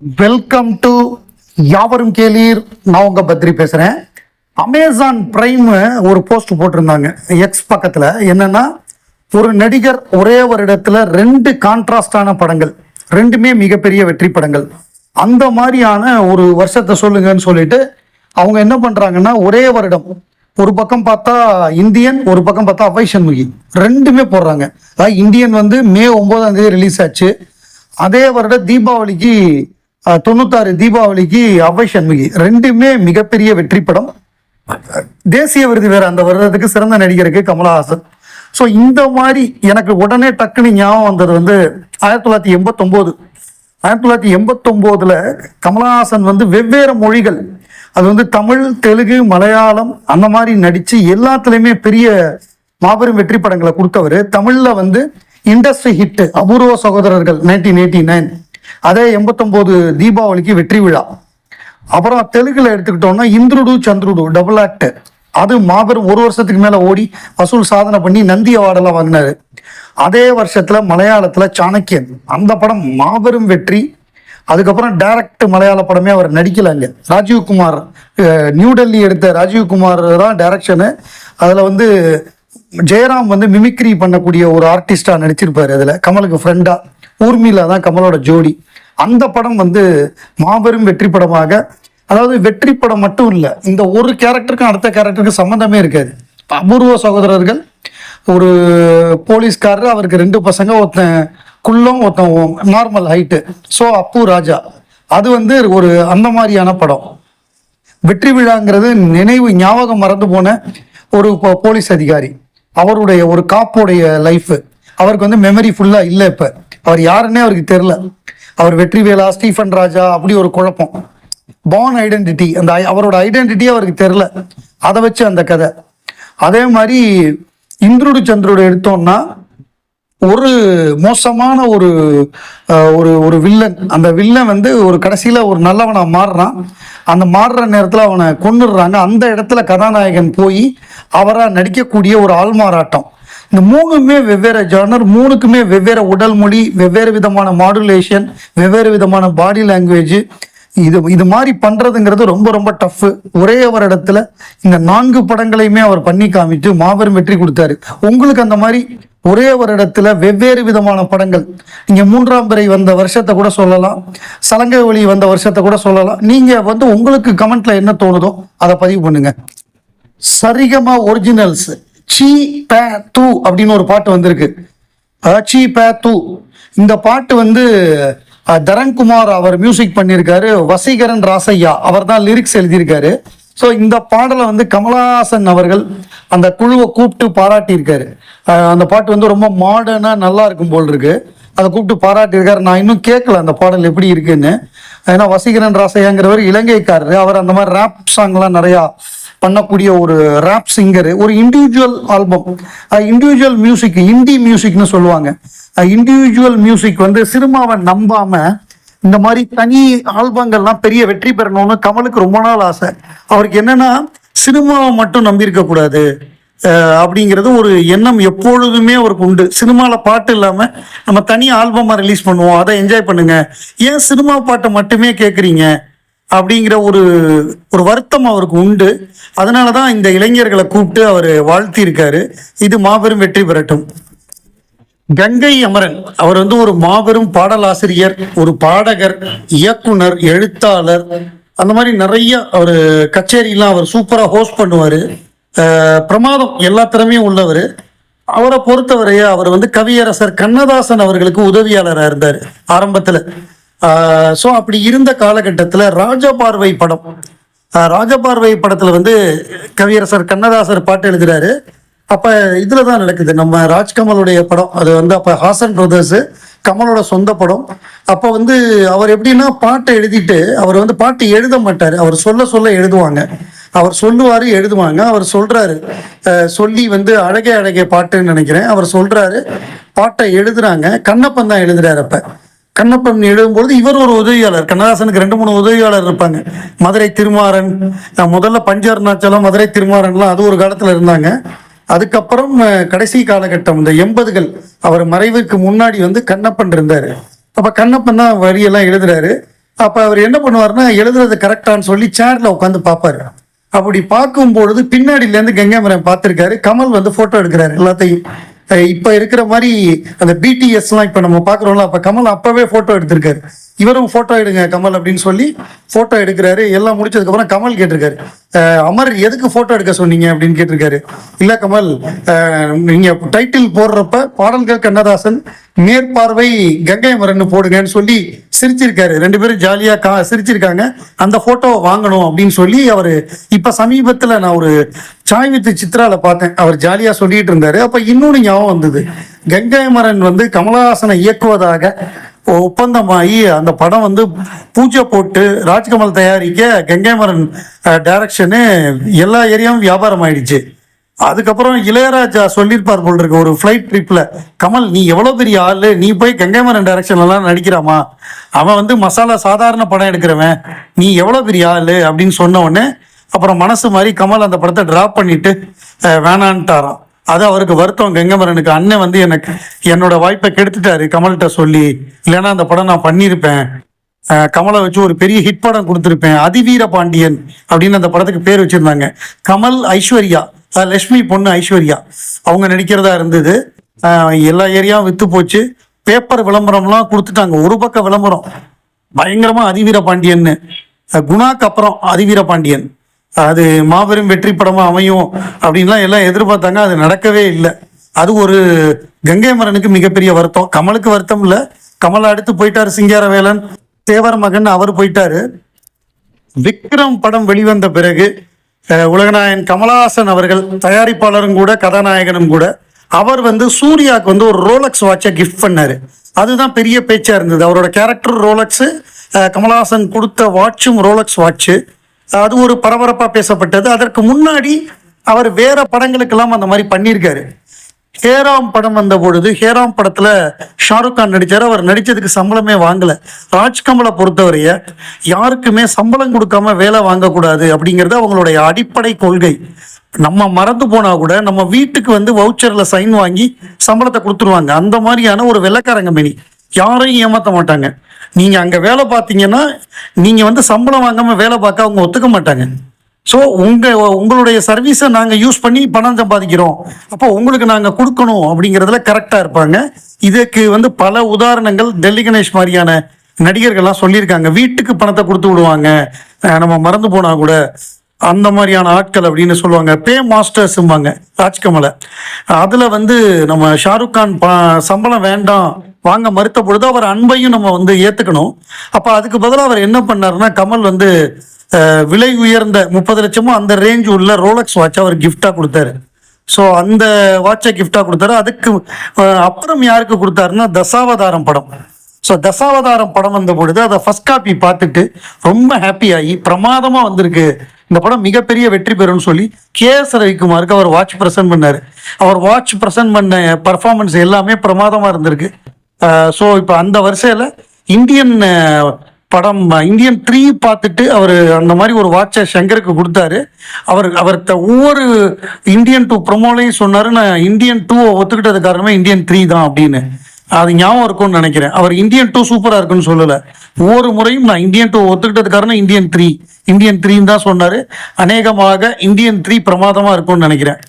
Welcome to யாவரும் கேளீர். நான் உங்க பத்ரி பேசுறேன். அமேசான் பிரைம் ஒரு போஸ்ட் போட்டிருந்தாங்க. எக்ஸ் பக்கத்துல. என்னன்னா ஒரு நடிகர் ஒரே வருடத்தில் ரெண்டு கான்ட்ராஸ்டான படங்கள். ரெண்டுமே மிகப்பெரிய வெற்றி படங்கள். அந்த மாதிரியான ஒரு வருஷத்தை சொல்லுங்கன்னு சொல்லிட்டு அவங்க என்ன பண்றாங்கன்னா ஒரே வருடம். ஒரு பக்கம் பார்த்தா இந்தியன் ஒரு பக்கம் பார்த்தா அவை சண்முகி. ரெண்டுமே போடுறாங்க. அதாவது இந்தியன் வந்து மே ஒன்பதாம் தேதி ரிலீஸ் ஆச்சு. அதே வருடம் தீபாவளிக்கு தொண்ணூத்தாறு தீபாவளிக்கு அவை சண்முகி ரெண்டுமே மிகப்பெரிய வெற்றி படம். தேசிய விருது வேற அந்த வருடத்துக்கு சிறந்த நடிகருக்கு கமலஹாசன். ஸோ இந்த மாதிரி எனக்கு உடனே டக்குன்னு ஞாபகம் வந்தது வந்து ஆயிரத்தி தொள்ளாயிரத்தி எண்பத்தொம்போது. ஆயிரத்தி தொள்ளாயிரத்தி எண்பத்தொம்போதுல கமலஹாசன் வந்து வெவ்வேறு மொழிகள் அது வந்து தமிழ் தெலுங்கு மலையாளம் அந்த மாதிரி நடித்து எல்லாத்துலேயுமே பெரிய மாபெரும் வெற்றி படங்களை கொடுத்தவர். தமிழில் வந்து இண்டஸ்ட்ரி ஹிட் அபூர்வ சகோதரர்கள் நைன்டீன் எயிட்டி நைன் அதே எண்பத்தொம்போது தீபாவளிக்கு வெற்றி விழா. அப்புறம் தெலுங்குல எடுத்துக்கிட்டோம்னா இந்திருடு சந்திருடு டபுள் ஆக்ட் அது மாபெரும் ஒரு வருஷத்துக்கு மேல ஓடி வசூல் சாதனை பண்ணி நந்தி அவார்டெல்லாம் வாங்கினாரு. அதே வருஷத்துல மலையாளத்துல சாணக்கியன். அந்த படம் மாபெரும் வெற்றி. அதுக்கப்புறம் டைரக்ட் மலையாள படமே அவர் நடிக்கலாங்க ராஜீவ்குமார் நியூ டெல்லி எடுத்த ராஜீவ்குமார் தான் டைரக்ஷனு அதில் வந்து ஜெயராம் வந்து மிமிக்ரி பண்ணக்கூடிய ஒரு ஆர்டிஸ்டாக நடிச்சிருப்பார் அதில். கமலுக்கு ஃப்ரெண்டாக ஊர்மிளா தான் கமலோட ஜோடி. அந்த படம் வந்து மாபெரும் வெற்றி படமாக அதாவது வெற்றி படம் மட்டும் இல்லை இந்த ஒரு கேரக்டருக்கும் அடுத்த கேரக்டருக்கும் சம்மந்தமே இருக்காது. அபூர்வ சகோதரர்கள் ஒரு போலீஸ்காரர் அவருக்கு ரெண்டு பசங்க ஒருத்தன் குள்ளம் ஒருத்தன் normal height so Appu Raja. அது வந்து ஒரு அந்த மாதிரியான படம். வெற்றி விழாங்கிறது நினைவு ஞாபகம் மறந்து போன ஒரு போலீஸ் அதிகாரி. அவருடைய ஒரு காப்புடைய லைஃப் அவருக்கு வந்து மெமரி ஃபுல்லா இல்லை இப்போ. அவர் யாருன்னே அவருக்கு தெரில அவர் வெற்றி வேலா ஸ்டீஃபன் ராஜா அப்படி ஒரு குழப்பம். பான் ஐடென்டிட்டி அந்த ஐ- அவரோட ஐடென்டிட்டி அவருக்கு தெரில அதை வச்சு அந்த கதை. அதே மாதிரி இந்திருடு சந்திரோடு எடுத்தோம்னா ஒரு மோசமான ஒரு ஒரு ஒரு வில்லன் அந்த வில்லன் வந்து ஒரு கடைசியில் ஒரு நல்லவனாக மாறுறான். அந்த மாறுற நேரத்தில் அவனை கொன்னுடுறாங்க. அந்த இடத்துல கதாநாயகன் போய் அவராக நடிக்கக்கூடிய ஒரு ஆள்மாறாட்டம். இந்த மூணுமே வெவ்வேறு ஜானர் மூணுக்குமே வெவ்வேறு உடல் மொழி வெவ்வேறு விதமான மாடுலேஷன் வெவ்வேறு விதமான பாடி லாங்குவேஜ் இது இது மாதிரி பண்ணுறதுங்கிறது ரொம்ப ரொம்ப டஃப்பு ஒரே வருடத்துல இந்த நான்கு படங்களையுமே அவர் பண்ணி காமிச்சு மாபெரும் வெற்றி கொடுத்தாரு. உங்களுக்கு அந்த மாதிரி ஒரே வருடத்துல வெவ்வேறு விதமான படங்கள். நீங்கள் மூன்றாம் பிறை வந்த வருஷத்தை கூட சொல்லலாம். சலங்கை ஒளி வந்த வருஷத்தை கூட சொல்லலாம். நீங்கள் வந்து உங்களுக்கு கமெண்ட்ல என்ன தோணுதோ அதை பதிவு பண்ணுங்க. சரிகமா ஒரிஜினல்ஸ் சீ பே தூ அப்படின்னு ஒரு பாட்டு வந்திருக்கு. சீ பே தூ. இந்த பாட்டு வந்து அஹ், தரண்குமார் அவர் மியூசிக் பண்ணியிருக்காரு. வசீகரன் ராசையா அவர் தான் லிரிக்ஸ் எழுதியிருக்காரு. ஸோ இந்த பாடலை வந்து கமலஹாசன் அவர்கள் அந்த குழுவை கூப்பிட்டு பாராட்டியிருக்காரு. அந்த பாட்டு வந்து ரொம்ப மாடர்னாக நல்லா இருக்கும் போல் இருக்கு. அதை கூப்பிட்டு பாராட்டியிருக்காரு. நான் இன்னும் கேட்கல அந்த பாடல் எப்படி இருக்குன்னு. ஏன்னா வசீகரன் ராசையாங்கிறவர் இலங்கைக்காரர். அவர் அந்த மாதிரி ரேப் சாங்லாம் நிறையா பண்ணக்கூடிய ஒரு ராப் சிங்கர் ஒரு individual album individual music indie மியூசிக்னு சொல்லுவாங்க. இண்டிவிஜுவல் மியூசிக் வந்து சினிமாவை நம்பாம இந்த மாதிரி தனி ஆல்பங்கள்லாம் பெரிய வெற்றி பெறணும்னு கமலுக்கு ரொம்ப நாள் ஆசை. அவருக்கு என்னன்னா சினிமாவை மட்டும் நம்பியிருக்க கூடாது. அப்படிங்கிறது ஒரு எண்ணம் எப்பொழுதுமே அவருக்கு உண்டு. சினிமாவில் பாட்டு இல்லாமல் நம்ம தனி ஆல்பமாக ரிலீஸ் பண்ணுவோம். அதை என்ஜாய் பண்ணுங்க. ஏன் சினிமா பாட்டை மட்டுமே கேட்குறீங்க அப்படிங்கிற ஒரு ஒரு வருத்தம் அவருக்கு உண்டு. அதனால தான் இந்த இளைஞர்களை கூப்பிட்டு அவர் வாழ்த்தியிருக்காரு. இது மாபெரும் வெற்றி பெறட்டும். கங்கை அமரன் அவர் வந்து ஒரு மாபெரும் பாடலாசிரியர் ஒரு பாடகர் இயக்குனர் எழுத்தாளர். அந்த மாதிரி நிறைய அவர் கச்சேரிலாம் அவர் சூப்பராக ஹோஸ்ட் பண்ணுவார். பிரமாதம் எல்லா திறமையும் உள்ளவர். அவரை பொறுத்தவரையே அவர் வந்து கவியரசர் கண்ணதாசன் அவர்களுக்கு உதவியாளராக இருந்தார் ஆரம்பத்தில். ஸோ அப்படி இருந்த காலகட்டத்தில் ராஜபார்வை படம் ராஜபார்வை படத்தில் வந்து கவியரசர் கண்ணதாசர் பாட்டு எழுதுறாரு. அப்போ இதில் தான் நடக்குது. நம்ம ராஜ்கமலுடைய படம் அது வந்து அப்போ ஹாசன் பிரதர்ஸ் கமலோட சொந்த படம். அப்போ வந்து அவர் எப்படின்னா பாட்டை எழுதிட்டு அவர் வந்து பாட்டு எழுத மாட்டார். அவர் சொல்ல சொல்ல எழுதுவாங்க. அவர் சொல்லுவார் எழுதுவாங்க. அவர் சொல்கிறாரு சொல்லி வந்து அழகே அழகே பாட்டுன்னு நினைக்கிறேன். அவர் சொல்கிறாரு பாட்டை எழுதுறாங்க. கண்ணப்பன் தான் எழுதுறாரு அப்போ. கண்ணப்பன் எழுதும்பொழுது இவர் ஒரு உதவியாளர். கண்ணதாசனுக்கு ரெண்டு மூணு உதவியாளர் இருப்பாங்க. மதுரை திருமாறன். முதல்ல பஞ்ச அருணாச்சலம் மதுரை திருமாறன்லாம் அது ஒரு காலத்தில் இருந்தாங்க. அதுக்கப்புறம் கடைசி காலகட்டம் இந்த எண்பதுகள். அவர் மறைவுக்கு முன்னாடி வந்து கண்ணப்பன் இருந்தார். அப்போ கண்ணப்பன் தான் வழியெல்லாம் எழுதுறாரு. அப்போ அவர் என்ன பண்ணுவார்னா எழுதுறது கரெக்டான்னு சொல்லி சேரில் உட்காந்து பார்ப்பாரு. அப்படி பார்க்கும் பொழுது பின்னாடில கங்காமரன் பார்த்துருக்காரு. கமல் வந்து ஃபோட்டோ எடுக்கிறாரு எல்லாத்தையும். இப்ப இருக்கிற மாதிரி அந்த பிடிஎஸ் எல்லாம் இப்ப நம்ம பாக்குறோம்ல அப்ப கமல் அப்பவே போட்டோ எடுத்திருக்காரு. இவரும் போட்டோ எடுங்க கமல் அப்படின்னு சொல்லி போட்டோ எடுக்கிறாரு. எல்லாம் முடிச்சதுக்கு அப்புறம் கமல் கேட்டிருக்காரு. அமர் எதுக்கு போட்டோ எடுக்க சொன்னீங்க அப்படின்னு கேட்டிருக்காரு. இல்ல கமல் நீங்க டைட்டில் போடுறப்ப பாடல்கள் கண்ணதாசன் மேற்பார்வை கங்கை மரன்னு போடுங்கன்னு சொல்லி சிரிச்சிருக்காரு. ரெண்டு பேரும் ஜாலியா கா சிரிச்சிருக்காங்க. அந்த போட்டோவை வாங்கணும் அப்படின்னு சொல்லி அவரு இப்ப சமீபத்துல நான் ஒரு சாய் வித்து சித்ரால பார்த்தேன். அவர் ஜாலியா சொல்லிட்டு இருந்தாரு. அப்ப இன்னொன்னு ஞாபகம் வந்தது. கங்கை மரன் வந்து கமலஹாசனை இயக்குவதாக ஒப்பந்தமாகி அந்த படம் வந்து பூஜை போட்டு ராஜ்கமல் தயாரிக்க கங்கைமரன் டைரக்ஷனு எல்லா ஏரியாவும் வியாபாரம் ஆயிடுச்சு அதுக்கப்புறம் இளையராஜா சொல்லியிருப்பார் போல் இருக்கு. ஒரு ஃப்ளைட் ட்ரிப்ல கமல் நீ எவ்வளோ பெரிய ஆள்? நீ போய் கங்கைமரன் டேரக்ஷன்லலாம் நடிக்கிறாமா? அவன் வந்து மசாலா சாதாரண படம் எடுக்கிறவன். நீ எவ்வளோ பெரிய ஆள்? அப்படின்னு சொன்ன உடனே அப்புறம் மனசு மாதிரி கமல் அந்த படத்தை டிராப் பண்ணிட்டு வேணான்ட்டாராம். அது அவருக்கு வருத்தம். கங்கமரனுக்கு அண்ணன் வந்து எனக்கு என்னோட வாய்ப்பை கெடுத்துட்டாரு கமல்கிட்ட சொல்லி. இல்லைன்னா அந்த படம் நான் பண்ணியிருப்பேன் கமலை வச்சு ஒரு பெரிய ஹிட் படம் கொடுத்துருப்பேன். அதிவீர பாண்டியன் அப்படின்னு அந்த படத்துக்கு பேர் வச்சுருந்தாங்க. கமல் ஐஸ்வர்யா அஹ் லட்சுமி பொண்ணு ஐஸ்வர்யா. அவங்க நடிக்கிறதா இருந்தது. எல்லா ஏரியாவும் விற்று போச்சு. பேப்பர் விளம்பரம்லாம் கொடுத்துட்டாங்க. ஒரு பக்கம் விளம்பரம். பயங்கரமாக அதிவீர பாண்டியன்னு. குணாக்கு அப்புறம் அதிவீர பாண்டியன். அது மாபெரும் வெற்றி படமாக அமையும் அப்படின்லாம் எல்லாம் எதிர்பார்த்தாங்க. அது நடக்கவே இல்லை. அது ஒரு கங்கை மரனுக்கு மிகப்பெரிய வருத்தம். கமலுக்கு வருத்தம் இல்லை. கமலை அடுத்து போயிட்டாரு சிங்காரவேலன். தேவர் மகன் அவர் போயிட்டாரு. விக்ரம் படம் வெளிவந்த பிறகு உலகநாயகன் கமலஹாசன் அவர்கள் தயாரிப்பாளரும் கூட கதாநாயகனும் கூட அவர் வந்து சூர்யாவுக்கு வந்து ஒரு ரோலக்ஸ் வாட்சை கிஃப்ட் பண்ணார். அதுதான் பெரிய பேச்சாக இருந்தது. அவரோட கேரக்டர் ரோலக்ஸு கமலஹாசன் கொடுத்த வாட்சும் ரோலக்ஸ் வாட்சு. அது ஒரு பரபரப்பாக பேசப்பட்டது. அதற்கு முன்னாடி அவர் வேற படங்களுக்கெல்லாம் அந்த மாதிரி பண்ணியிருக்காரு. ஹேராம் படம் வந்த பொழுது ஹேராம் படத்துல ஷாருக் கான் நடிச்சாரு. அவர் நடிச்சதுக்கு சம்பளமே வாங்கல. ராஜ்கமலை பொறுத்தவரைய யாருக்குமே சம்பளம் கொடுக்காம வேலை வாங்கக்கூடாது அப்படிங்கிறது அவங்களுடைய அடிப்படை கொள்கை. நம்ம மறந்து போனா கூட நம்ம வீட்டுக்கு வந்து வவுச்சர்ல சைன் வாங்கி சம்பளத்தை கொடுத்துருவாங்க. அந்த மாதிரியான ஒரு வெள்ளக்காரங்க மினி யாரையும் ஏமாத்த மாட்டாங்க. நீங்கள் அங்கே வேலை பார்த்தீங்கன்னா நீங்கள் வந்து சம்பளம் வாங்காமல் வேலை பார்க்க அவங்க ஒத்துக்க மாட்டாங்க. ஸோ உங்கள் உங்களுடைய சர்வீஸை நாங்கள் யூஸ் பண்ணி பணம் சம்பாதிக்கிறோம். அப்போ உங்களுக்கு நாங்கள் கொடுக்கணும் அப்படிங்கிறதுல கரெக்டாக இருப்பாங்க. இதுக்கு வந்து பல உதாரணங்கள் டெல்லி கணேஷ் மாதிரியான நடிகர்கள்லாம் சொல்லியிருக்காங்க. வீட்டுக்கு பணத்தை கொடுத்து விடுவாங்க. நம்ம மறந்து போனால் கூட அந்த மாதிரியான ஆட்கள் அப்படின்னு சொல்லுவாங்க. பே மாஸ்டர்ஸும்பாங்க ராஜ்கமலை. அதில் வந்து நம்ம ஷாருக் கான் ப- சம்பளம் வேண்டாம். வாங்க மறுத்த பொழுது அவர் அன்பையும் நம்ம வந்து ஏற்றுக்கணும் அப்போ அதுக்கு பதிலாக அவர் என்ன பண்ணாருன்னா கமல் வந்து விலை உயர்ந்த முப்பது லட்சமோ அந்த ரேஞ்ச் உள்ள ரோலக்ஸ் வாட்ச் அவர் கிஃப்டாக கொடுத்தாரு. ஸோ அந்த வாட்சை கிஃப்டாக கொடுத்தாரு. அதுக்கு அப்புறம் யாருக்கு கொடுத்தாருன்னா தசாவதாரம் படம். ஸோ தசாவதாரம் படம் வந்த பொழுது அதை ஃபஸ்ட் காப்பி பார்த்துட்டு ரொம்ப ஹாப்பி ஆகி பிரமாதமாக வந்திருக்கு. இந்த படம் மிகப்பெரிய வெற்றி பெறும்னு சொல்லி கே எஸ் ரவிக்குமாருக்கு அவர் வாட்ச் ப்ரெசென்ட் பண்ணார். அவர் வாட்ச் ப்ரெசென்ட் பண்ண பர்ஃபார்மன்ஸ் எல்லாமே பிரமாதமாக இருந்திருக்கு. ஸோ இப்போ அந்த வரிசையில் இந்தியன் படம் இந்தியன் த்ரீ பார்த்துட்டு அவர் அந்த மாதிரி ஒரு வாட்சை சங்கருக்கு கொடுத்தாரு. அவர் அவர்கிட்ட ஒவ்வொரு இந்தியன் டூ ப்ரொமோலையும் சொன்னார் நான் இந்தியன் டூ ஒத்துக்கிட்டது காரணமே இந்தியன் த்ரீ தான் அப்படின்னு. அது ஞாபகம் இருக்கும்னு நினைக்கிறேன். அவர் இந்தியன் டூ சூப்பராக இருக்குன்னு சொல்லலை. ஒவ்வொரு முறையும் நான் இந்தியன் டூ ஒத்துக்கிட்டது காரணம் இந்தியன் த்ரீ இந்தியன் த்ரீன்னு தான் சொன்னார். அநேகமாக இந்தியன் த்ரீ பிரமாதமாக இருக்கும்னு நினைக்கிறேன்.